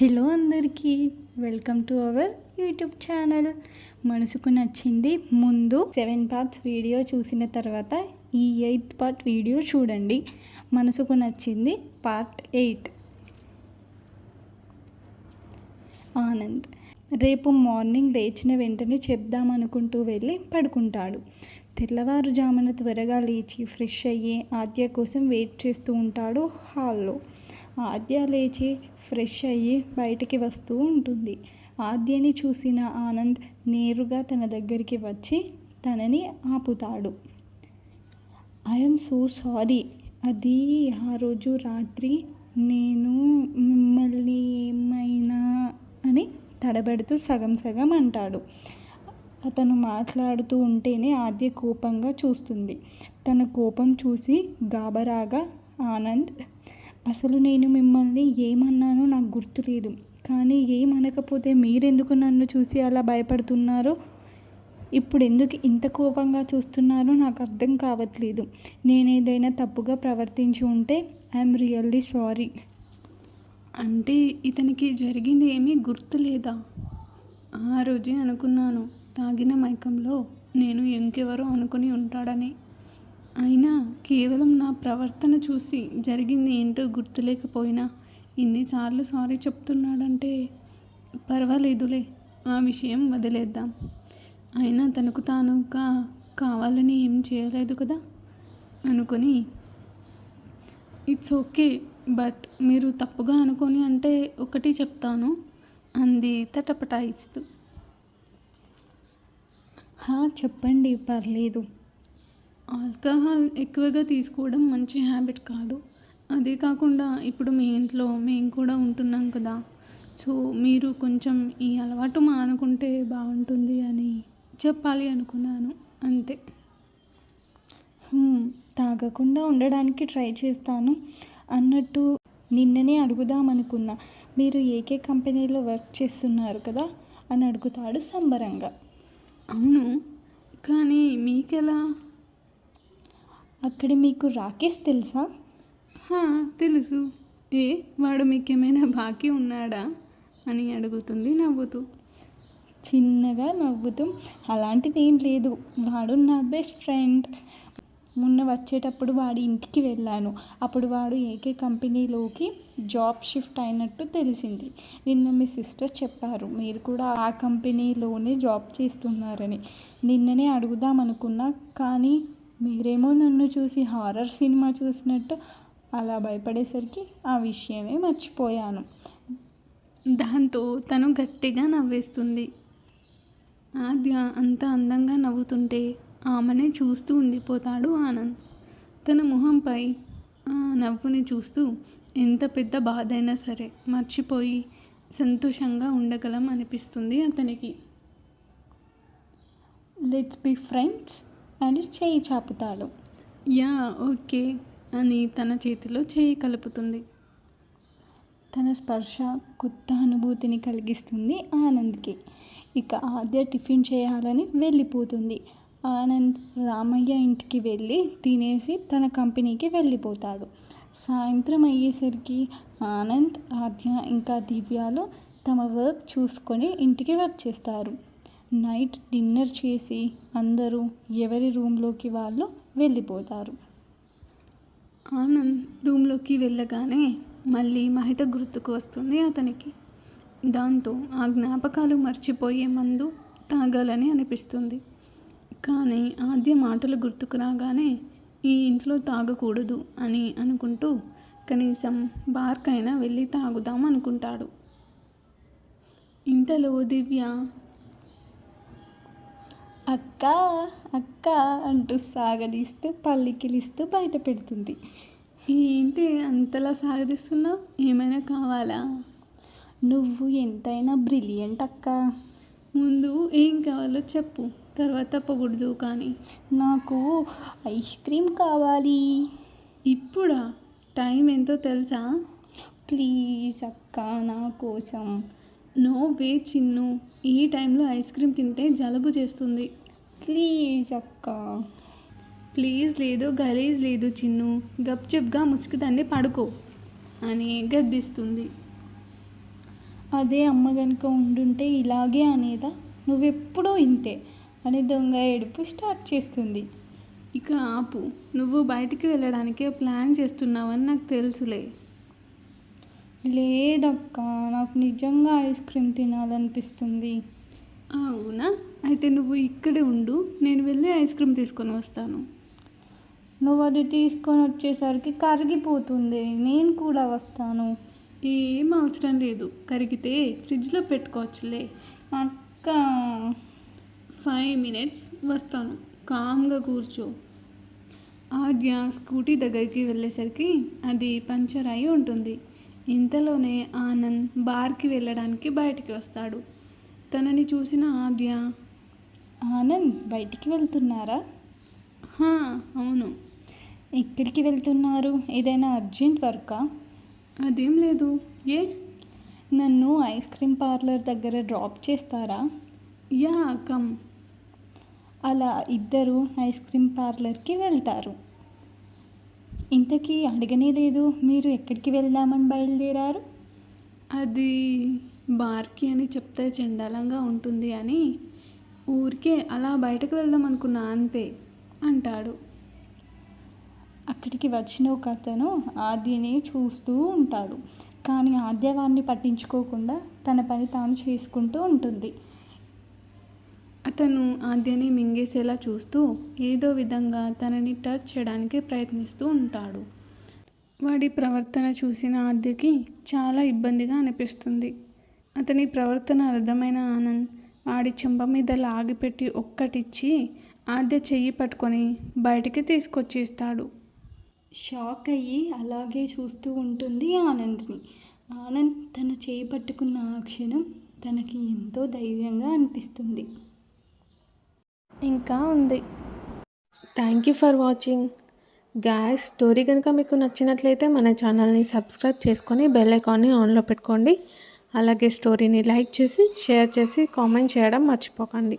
Hello అందరికీ welcome to our YouTube channel. మనసుకు నచ్చింది ముందు సెవెన్ పార్ట్స్ వీడియో చూసిన తర్వాత ఈ ఎయిత్ పార్ట్ వీడియో చూడండి. మనసుకు నచ్చింది పార్ట్ ఎయిట్. ఆనంద్ రేపు మార్నింగ్ లేచిన వెంటనే చెప్దామనుకుంటూ వెళ్ళి పడుకుంటాడు. తెల్లవారుజామున త్వరగా లేచి ఫ్రెష్ అయ్యి ఆద్య కోసం వెయిట్ చేస్తూ ఉంటాడు హాల్లో. ఆద్య లేచి ఫ్రెష్ అయ్యి బయటికి వస్తూ ఉంటుంది. ఆద్యని చూసిన ఆనంద్ నేరుగా తన దగ్గరికి వచ్చి తనని ఆపుతాడు. I'm so sorry. అది ఆ రోజు రాత్రి నేను మిమ్మల్ని ఏమైనా అని తడబెడుతూ సగం సగం అంటాడు. అతను మాట్లాడుతూ ఉంటేనే ఆద్య కోపంగా చూస్తుంది. తన కోపం చూసి గాబరాగా ఆనంద్ అసలు నేను మిమ్మల్ని ఏమన్నానో నాకు గుర్తులేదు కానీ ఏమనకపోతే మీరెందుకు నన్ను చూసి అలా భయపడుతున్నారో? ఇప్పుడు ఎందుకు ఇంత కోపంగా చూస్తున్నారో నాకు అర్థం కావట్లేదు. నేను ఏదైనా తప్పుగా ప్రవర్తించి ఉంటే ఐఎమ్ రియల్లీ సారీ. అంటే ఇతనికి జరిగింది ఏమీ గుర్తులేదా ఆ రోజే అనుకున్నాను. తాగిన మైకంలో నేను ఇంకెవరో అనుకుని ఉంటాడని. అయినా కేవలం నా ప్రవర్తన చూసి జరిగింది ఏంటో గుర్తులేకపోయినా ఇన్నిసార్లు సారీ చెప్తున్నాడంటే పర్వాలేదులే ఆ విషయం వదిలేద్దాం. అయినా తనకు తాను కా కావాలని ఏం చేయలేదు కదా? అనుకొని ఇట్స్ ఓకే బట్ మీరు తప్పుగా అనుకొని అంటే ఒకటి చెప్తాను అంది తటపటాయిస్తూ. హా చెప్పండి పర్లేదు. ఆల్కహాల్ ఎక్కువగా తీసుకోవడం మంచి హ్యాబిట్ కాదు. అదే కాకుండా ఇప్పుడు మీ ఇంట్లో మేము కూడా ఉంటున్నాం కదా. సో మీరు కొంచెం ఈ అలవాటు మానుకుంటే బాగుంటుంది అని చెప్పాలి అనుకున్నాను. అంతే. తాగకుండా ఉండడానికి ట్రై చేస్తాను. అన్నట్టు నిన్ననే అడుగుదామనుకున్నా. మీరు ఏకే కంపెనీలో వర్క్ చేస్తున్నారు కదా అని అడుగుతాడు సంబరంగా. అవును. కానీ మీకెలా? అక్కడ మీకు రాకేష్ తెలుసా? హా, తెలుసు. ఏ వాడు మీకేమైనా బాకీ ఉన్నాడా? అని అడుగుతుంది నవ్వుతూ. చిన్నగా నవ్వుతూ. అలాంటిది ఏం లేదు. వాడు నా బెస్ట్ ఫ్రెండ్. మొన్న వచ్చేటప్పుడు వాడి ఇంటికి వెళ్ళాను. అప్పుడు వాడు ఏకే కంపెనీలోకి జాబ్ షిఫ్ట్ అయినట్టు తెలిసింది. నిన్న మీ సిస్టర్ చెప్పారు మీరు కూడా ఆ కంపెనీలోనే జాబ్ చేస్తున్నారని. నిన్ననే అడుగుదాం అనుకున్నా కానీ మీరేమో నన్ను చూసి హారర్ సినిమా చూసినట్టు అలా భయపడేసరికి ఆ విషయమే మర్చిపోయాను. దాంతో తను గట్టిగా నవ్వేస్తుంది. ఆద్య అంత అందంగా నవ్వుతుంటే ఆమెనే చూస్తూ ఉండిపోతాడు ఆనంద్. తన మొహంపై ఆ నవ్వుని చూస్తూ ఎంత పెద్ద బాధ అయినా సరే మర్చిపోయి సంతోషంగా ఉండగలం అనిపిస్తుంది అతనికి. లెట్స్ బి ఫ్రెండ్స్ అని చేయి చాపుతాడు. Yeah okay. అని తన చేతిలో చేయి కలుపుతుంది. తన స్పర్శ కొత్త అనుభూతిని కలిగిస్తుంది ఆనంద్కి. ఇక ఆద్య టిఫిన్ చేయాలని వెళ్ళిపోతుంది. ఆనంద్ రామయ్య ఇంటికి వెళ్ళి తినేసి తన కంపెనీకి వెళ్ళిపోతాడు. సాయంత్రం అయ్యేసరికి ఆనంద్ ఆద్య ఇంకా దివ్యాలు తమ వర్క్ చూసుకొని ఇంటికి వచ్చేస్తారు నైట్ డిన్నర్ చేసి అందరూ ఎవరి రూమ్లోకి వాళ్ళు వెళ్ళిపోతారు. ఆనంద్ రూమ్లోకి వెళ్ళగానే మళ్ళీ మహిత గుర్తుకు వస్తుంది అతనికి. దాంతో ఆ జ్ఞాపకాలు మర్చిపోయే మందు తాగాలని అనిపిస్తుంది. కానీ ఆద్య మాటలు గుర్తుకు రాగానే ఈ ఇంట్లో తాగకూడదు అని అనుకుంటూ కనీసం బార్కైనా వెళ్ళి తాగుదాం అనుకుంటాడు. ఇంతలో దివ్య అక్క అక్క అంటూ సాగదీస్తూ పల్లికిలిస్తూ బయట పెడుతుంది. ఏంటి అంతలా సాగదీస్తున్నావు? ఏమైనా కావాలా? నువ్వు ఎంతైనా బ్రిలియంట్ అక్క. ముందు ఏం కావాలో చెప్పు తర్వాత పొగుడుదు కానీ. నాకు ఐస్ క్రీమ్ కావాలి. ఇప్పుడా? టైం ఎంతో తెలుసా? ప్లీజ్ అక్క నా కోసం. No way Chinnu. ఈ టైంలో ఐస్ క్రీమ్ తింటే జలుబు చేస్తుంది. ప్లీజ్ అక్క. ప్లీజ్ లేదు గలీజ్ లేదు చిన్ను. గప్చుప్గా ముసుగుదాన్ని పడుకో అని గద్దిస్తుంది. అదే అమ్మ కనుక ఉండుంటే ఇలాగే అనేదా? నువ్వెప్పుడూ ఇంతే అని దొంగ ఏడుపు స్టార్ట్ చేస్తుంది. ఇక ఆపు. నువ్వు బయటికి వెళ్ళడానికే ప్లాన్ చేస్తున్నావని నాకు తెలుసులే. లేదక్క నాకు నిజంగా ఐస్ క్రీమ్ తినాలనిపిస్తుంది. అవునా? అయితే నువ్వు ఇక్కడే ఉండు నేను వెళ్ళి ఐస్ క్రీమ్ తీసుకొని వస్తాను. నువ్వు అది తీసుకొని వచ్చేసరికి కరిగిపోతుంది. నేను కూడా వస్తాను. ఏం అవసరం లేదు. కరిగితే ఫ్రిడ్జ్లో పెట్టుకోవచ్చులే. అక్క. ఫైవ్ మినిట్స్ వస్తాను. కామ్గా కూర్చో. ఆద్య స్కూటీ దగ్గరికి వెళ్ళేసరికి అది పంచర్ అయి ఉంటుంది. ఇంతలోనే ఆనంద్ బార్కి వెళ్ళడానికి బయటికి వస్తాడు. తనని చూసిన ఆద్య ఆనంద్ బయటికి వెళ్తున్నారా? "హా, అవును. ఎక్కడికి వెళ్తున్నారు? ఏదైనా అర్జెంట్ వర్కా? అదేం లేదు. ఏ? నన్ను ఐస్ క్రీమ్ పార్లర్ దగ్గర డ్రాప్ చేస్తారా? Yeah come. అలా ఇద్దరు ఐస్ క్రీమ్ పార్లర్కి వెళ్తారు. ఇంతకీ అడగనే లేదు. మీరు ఎక్కడికి వెళ్దామని బయలుదేరారు? అది బార్కి అని చెప్తే చండాలంగా ఉంటుంది అని ఊరికే అలా బయటకు వెళ్దాం అనుకున్నా అంతే అంటాడు. అక్కడికి వచ్చిన ఒక అతను ఆద్యని చూస్తూ ఉంటాడు. కానీ ఆద్య వారిని పట్టించుకోకుండా తన పని తాను చేసుకుంటూ ఉంటుంది. అతను ఆద్యని మింగేసేలా చూస్తూ ఏదో విధంగా తనని టచ్ చేయడానికి ప్రయత్నిస్తూ ఉంటాడు. వాడి ప్రవర్తన చూసిన ఆద్యకి చాలా ఇబ్బందిగా అనిపిస్తుంది. అతని ప్రవర్తన అర్థమైన ఆనంద్ వాడి చెంప మీద లాగిపెట్టి ఒక్కటిచ్చి ఆద్య చెయ్యి పట్టుకొని బయటికి తీసుకొచ్చేస్తాడు. షాక్ అయ్యి అలాగే చూస్తూ ఉంటుంది ఆనంద్ని. ఆనంద్ తన చేయి పట్టుకున్న ఆ క్షణం తనకి ఎంతో ధైర్యంగా అనిపిస్తుంది. ఇంకా ఉంది. Thank you for watching guys story కనుక మీకు నచ్చినట్లయితే మన ఛానల్ని సబ్స్క్రైబ్ చేసుకొని బెల్ ఐకాన్ని ఆన్లో పెట్టుకోండి. అలాగే స్టోరీని లైక్ చేసి షేర్ చేసి కామెంట్ చేయడం మర్చిపోకండి.